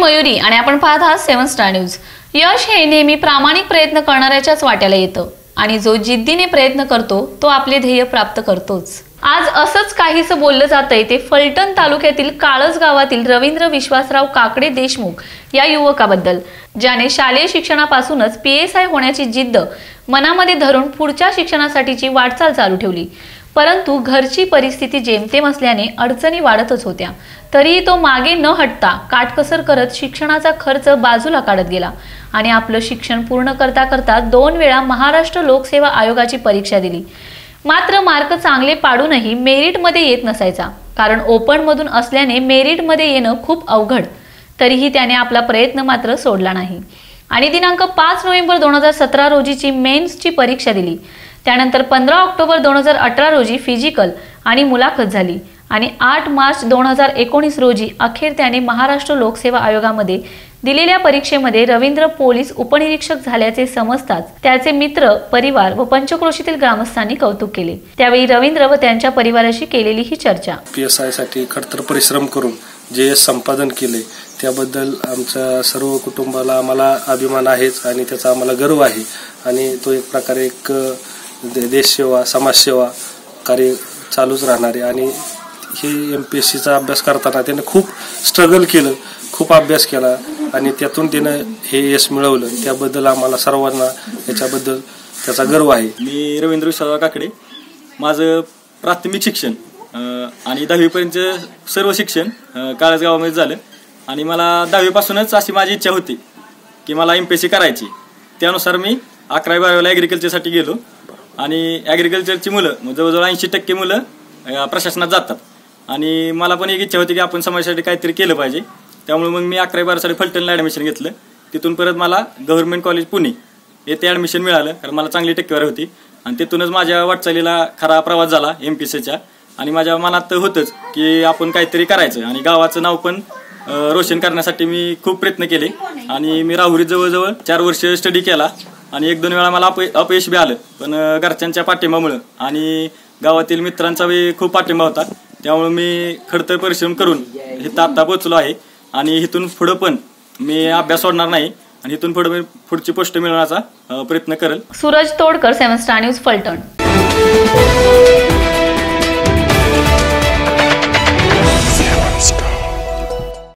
मयुरी आणि आपण पाहत आहात सेव्हन स्टार न्यूज. यश हे नेहमी प्रामाणिक प्रयत्न करणाऱ्याच्याच वाट्याला येतं आणि जो जिद्दीने प्रयत्न करतो तो आपले ध्येय प्राप्त करतोच. आज असंच काहीसं बोललं जातंय ते फलटण तालुक्यातील काळज गावातील रवींद्र विश्वासराव काकडे देशमुख या युवकाबद्दल ज्याने शालेय शिक्षणापासूनच पी एस आय होण्याची जिद्द मनामध्ये धरून पुढच्या शिक्षणासाठीची वाटचाल चालू ठेवली. परंतु घरची परिस्थिती जेमतेम असल्याने अडचणी वाढतच होत्या. तरीही तो मागे न हटता काटकसर करत शिक्षणाचा खर्च बाजूला काढत गेला आणि आपलं शिक्षण पूर्ण करता करता दोन वेळा महाराष्ट्र लोकसेवा आयोगाची परीक्षा दिली. मात्र मार्क चांगले पाडूनही मेरिटमध्ये येत नसायचा कारण ओपनमधून असल्याने मेरिटमध्ये येणं खूप अवघड. तरीही त्याने आपला प्रयत्न मात्र सोडला नाही. आणि दिनांक पाच नोव्हेंबर दोन हजार सतरा रोजीची मेन्सची परीक्षा दिली. त्यानंतर पंधरा ऑक्टोबर दोन हजार अठरा रोजी फिजिकल आणि मुलाखत झाली. आणि आठ मार्च दोन हजार एकोणीस रोजी अखेर त्याने महाराष्ट्र लोकसेवा आयोगामध्ये दिलेल्या परीक्षेमध्ये रवींद्र पोलीस उपनिरीक्षक झाल्याचे समजताच त्याचे मित्र परिवार व पंचक्रोशीतील ग्रामस्थांनी कौतुक केले. त्यावेळी रवींद्र व त्यांच्या परिवाराशी केलेली ही चर्चा. पी एस आयसाठी खडतर परिश्रम करून जे संपादन केले त्याबद्दल आमच्या सर्व कुटुंबाला आम्हाला अभिमान आहेच आणि त्याचा आम्हाला गर्व आहे. आणि तो एक प्रकारे एक दे- देशसेवा समाजसेवा कार्य चालूच राहणारे आणि हे एम पी एस सीचा अभ्यास करताना त्यानं खूप स्ट्रगल केलं खूप अभ्यास केला आणि त्यातून त्यानं हे यश मिळवलं. त्याबद्दल आम्हाला सर्वांना याच्याबद्दल त्याचा गर्व आहे. मी रवींद्र विश्वासराव काकडे. माझं प्राथमिक शिक्षण आणि दहावीपर्यंत सर्व शिक्षण काळजगावामध्ये काळज गावामध्ये झालं. आणि मला दहावीपासूनच अशी माझी इच्छा होती की मला एम पी एस सी करायची. त्यानुसार मी अकरावी बारावीला ॲग्रिकल्चरसाठी गेलो. आणि ॲग्रिकल्चरची मुलं मग जवळजवळ ऐंशी टक्के मुलं प्रशासनात जातात. आणि मला पण एक इच्छा होती की आपण समाजासाठी काहीतरी केलं पाहिजे. त्यामुळे मग मी अकरावी बारासाठी फलटणला ॲडमिशन घेतलं. तिथून परत मला गव्हर्नमेंट कॉलेज पुणे येथे ॲडमिशन मिळालं कारण मला चांगली टक्केवारी होती. आणि तिथूनच माझ्या वाटचालीला खरा प्रवास झाला एम पी सीच्या आणि माझ्या मनात तर होतंच की आपण काहीतरी करायचं. आणि गावाचं नाव पण रोशन करण्यासाठी मी खूप प्रयत्न केले. आणि मी राहुरीत जवळजवळ चार वर्ष स्टडी केला. आणि एक दोन वेळा मला अपय अपयश बी आलं. पण घरच्यांच्या पाठिंबामुळं. आणि गावातील मित्रांचा बी खूप पाठिंबा होता. त्यामुळे मी खडतर परिश्रम करून इथं आत्ता पोचलो आहे. आणि इथून पुढं पण मी अभ्यास सोडणार नाही. आणि इथून पुढे मी पुढची पोस्ट मिळवण्याचा प्रयत्न करेल. Suraj Todkar seven star news Phaltan.